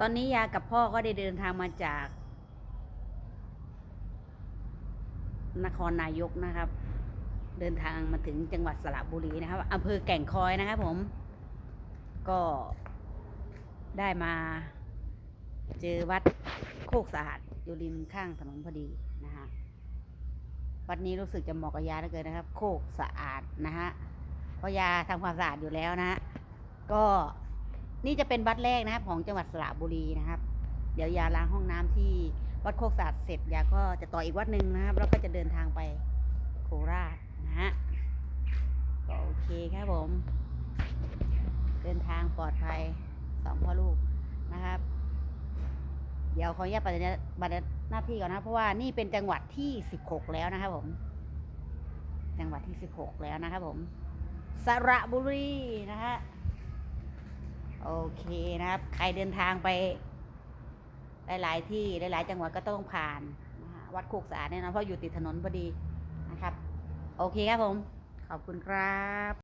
ตอนนี้ยากับพ่อก็ได้เดินทางมาจาก นครนายกนะครับ เดินทางมาถึงจังหวัดสระบุรีนะครับอำเภอแก่งคอยนะครับผม ก็ได้มา เจอวัดโคกสะอาดอยู่ริมข้างถนนพอดีนะฮะวัดนี้รู้สึกจะเหมาะกับยาเหลือเกินนะครับ โคกสะอาดนะฮะเพราะยาทำความสะอาดอยู่แล้วนะฮะก็ นี่จะเป็นวัดแรกนะครับ ของจังหวัดสระบุรีนะครับ เดี๋ยวยาล้างห้องน้ำที่วัดโคกสะอาดเสร็จยาก็จะต่ออีกวัดหนึ่งนะครับ แล้วก็จะเดินทางไปโคราชนะฮะก็โอเคครับผม เดินทางปลอดภัยสองพ่อลูกนะครับ เดี๋ยวขออนุญาตปฏิบัติหน้าที่ก่อนนะเพราะว่านี่เป็นจังหวัดที่สิบหกแล้วนะครับผม จังหวัดที่สิบหกแล้วนะครับผม สระบุรีนะฮะ โอเคนะครับ ใครเดินทางไป หลาย ๆ ที่หลาย ๆ จังหวัดก็ต้องผ่านวัดโคกสะอาดแน่นอนเพราะอยู่ติดถนนพอดีนะครับ โอเคครับผม ขอบคุณครับ